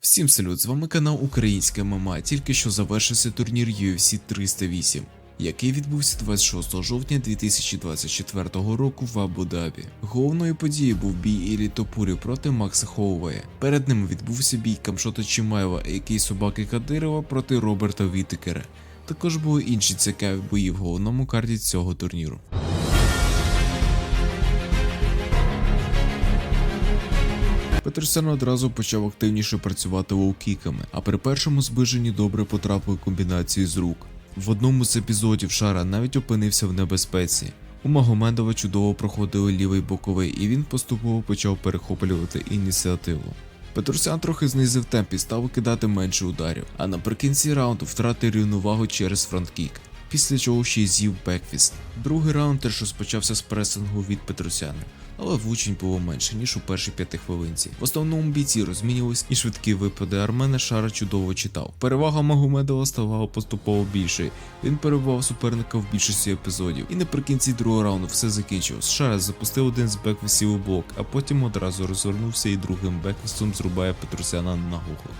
Всім салют, з вами канал Українське ММА. Тільки що завершився турнір UFC 308, який відбувся 26 жовтня 2024 року в Абу-Дабі. Головною подією був бій Іллі Топурі проти Макса Хоувея. Перед ним відбувся бій Камшота Чимаєва, який собаки Кадирова проти Роберта Вітикера. Також були інші цікаві бої в головному карті цього турніру. Петерсен одразу почав активніше працювати лоукіками, а при першому зближенні добре потрапили комбінації з рук. В одному з епізодів Шара навіть опинився в небезпеці. У Магомедова чудово проходили лівий боковий, і він поступово почав перехоплювати ініціативу. Петросян трохи знизив темп і став викидати менше ударів, а наприкінці раунду втратив рівновагу через фронткік, після чого ще й з'їв бекфіст. Другий раунд теж розпочався з пресингу від Петросяна, але влучень було менше, ніж у першій п'ятихвилинці. В основному бійці розмінювались і швидкі випади Армена Шара чудово читав. Перевага Магомедова ставала поступово більшою. Він перебував суперника в більшості епізодів. І наприкінці другого раунду все закінчилось. Шара запустив один з беквістів у блок, а потім одразу розвернувся і другим беквістом зрубає Петросяна на гуглу.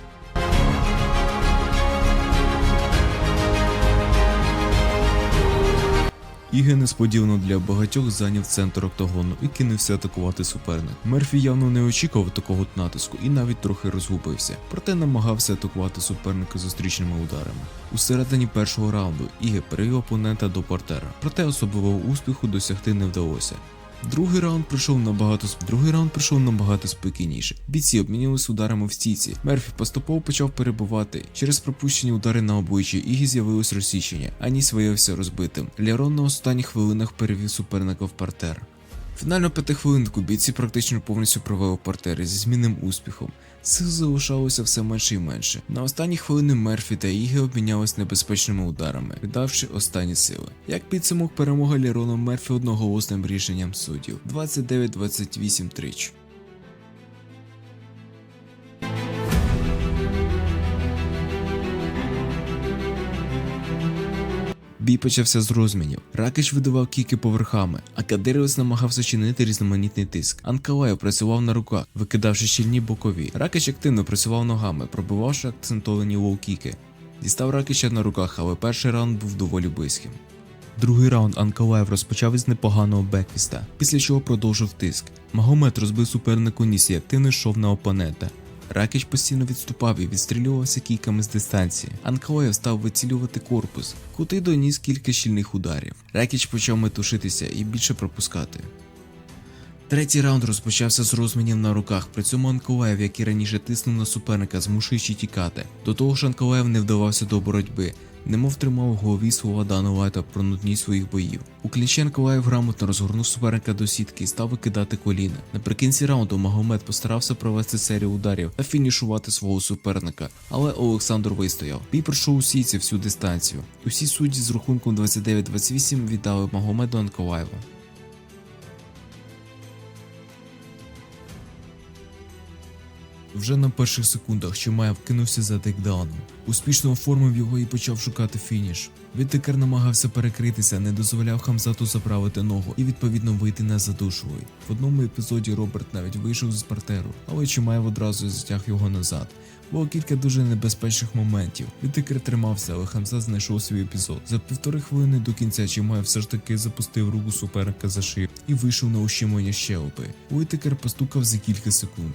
Іге несподівано для багатьох зайняв центр октагону і кинувся атакувати суперник. Мерфі явно не очікував такого натиску і навіть трохи розгубився, проте намагався атакувати суперника зустрічними ударами. У середині першого раунду Іге перевів опонента до портера, проте особливого успіху досягти не вдалося. Другий раунд пройшов набагато другий раунд пройшов набагато спокійніше. Бійці обмінювалися ударами в стійці. Мерфі поступово почав перебувати. Через пропущені удари на обличчі Ігі з'явилось розсічення, аніс ніс виявився розбитим. Лярон на останніх хвилинах перевів суперника в партер. Фінальну п'ятихвилинку бійці практично повністю провели партери зі змінним успіхом. Сил залишалося все менше і менше. На останні хвилини Мерфі та Іги обмінялись небезпечними ударами, віддавши останні сили. Як підсумок перемога Лірону Мерфі одноголосним рішенням суддів 29-28 трич. Бій почався з розмінів. Ракич видавав кіки поверхами, а Кадировець намагався чинити різноманітний тиск. Анкалаєв працював на руках, викидавши щільні бокові. Ракич активно працював ногами, пробивавши акцентовані лоу-кіки. Дістав Ракича на руках, але перший раунд був доволі близьким. Другий раунд Анкалаєв розпочав із непоганого бекфіста, після чого продовжив тиск. Магомед розбив супернику ніс і активно йшов на опонента. Ракіч постійно відступав і відстрілювався кійками з дистанції. Анкалаєв став вицілювати корпус, куди доніс кілька щільних ударів. Ракіч почав метушитися і більше пропускати. Третій раунд розпочався з розмінів на руках, при цьому Анкалаєв, який раніше тиснув на суперника, змушуючи тікати. До того ж Анкалаєв не вдавався до боротьби, немов тримав в голові слова Лайта про нудність своїх боїв. У клінчі Анкалаєв грамотно розгорнув суперника до сітки і став викидати коліна. Наприкінці раунду Магомед постарався провести серію ударів та фінішувати свого суперника, але Олександр вистояв. Бій пройшов у сітці всю дистанцію. Усі судді з рахунком 29-28 віддали Магомеду Анкалаєву. Вже на перших секундах Чимаєв кинувся за тейкдауном. Успішно оформив його і почав шукати фініш. Відтекер намагався перекритися, не дозволяв Хамзату заправити ногу і відповідно вийти на задушовий. В одному епізоді Роберт навіть вийшов з партеру, але Чимаєв одразу затяг його назад. Було кілька дуже небезпечних моментів. Відтекер тримався, але Хамзат знайшов свій епізод. За півтори хвилини до кінця Чимаєв все ж таки запустив руку суперника за шию і вийшов на ущемлення щелепи. Уітекер постукав за кілька секунд.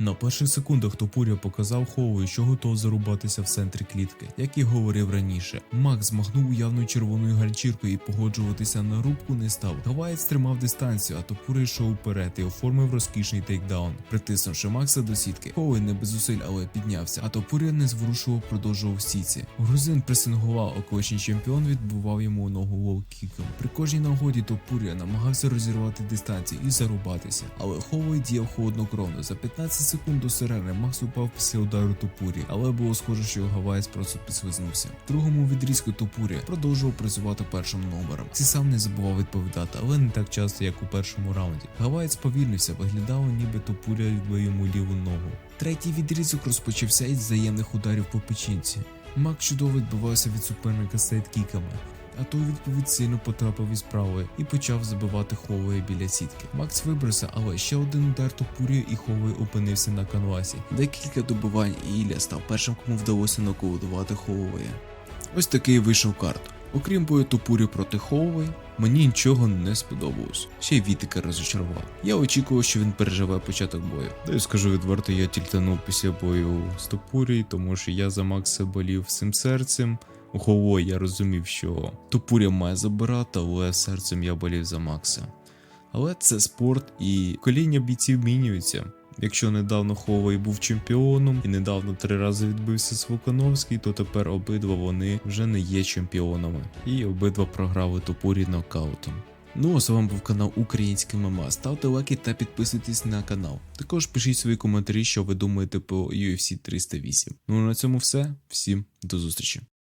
На перших секундах Топуря показав Хоу, що готов зарубатися в центрі клітки, як і говорив раніше. Макс змахнув уявною червоною ганчіркою і погоджуватися на рубку не став. Гаваєць тримав дистанцію, а Топуря йшов вперед і оформив розкішний тейкдаун, притиснувши Макса до сітки. Хоуей не без зусиль, але піднявся, а Топуря не зворушував, продовжував сіці. Грузин пресингував, а колишній чемпіон відбував йому ногу лоу-кіком. При кожній нагоді Топуря намагався розірвати дистанцію і зарубатися, але Хоуей діяв холоднокровно. За 15 секунд до сирени Макс упав після удару Топурі, але було схоже, що гаваєць просто підсвизнувся. В другому відрізку Топурі продовжував працювати першим номером. Ці сам не забував відповідати, але не так часто, як у першому раунді. Гаваєць повільнився, виглядало, ніби Топуря відбив йому ліву ногу. Третій відрізок розпочався із взаємних ударів по печінці. Мак чудово відбивався від суперника сейдкіками. А той відповідь сильно потрапив із правої і почав забивати Ховея біля сітки. Макс вибрався, але ще один удар топурі і Ховей опинився на канвасі. Декілька добивань і Ілля став першим, кому вдалося нокаутувати Ховея. Ось такий вийшов карт. Окрім бою Топурі проти Хоуей, мені нічого не сподобалось. Ще й Вітика розочарував. Я очікував, що він переживе початок бою. Та й скажу відверто, я тільтанув після бою з Топурі, тому що я за Макса болів всім серцем. Хоуей я розумів, що Топуря має забирати, але серцем я болів за Макса. Але це спорт і коління бійців мінюються. Якщо недавно Ховей був чемпіоном і недавно три рази відбився Свокановський, то тепер обидва вони вже не є чемпіонами. І обидва програли топорі нокаутом. Ну а з вами був канал Українське ММА. Ставте лайки та підписуйтесь на канал. Також пишіть свої коментарі, що ви думаєте про UFC 308. Ну а на цьому все. Всім до зустрічі.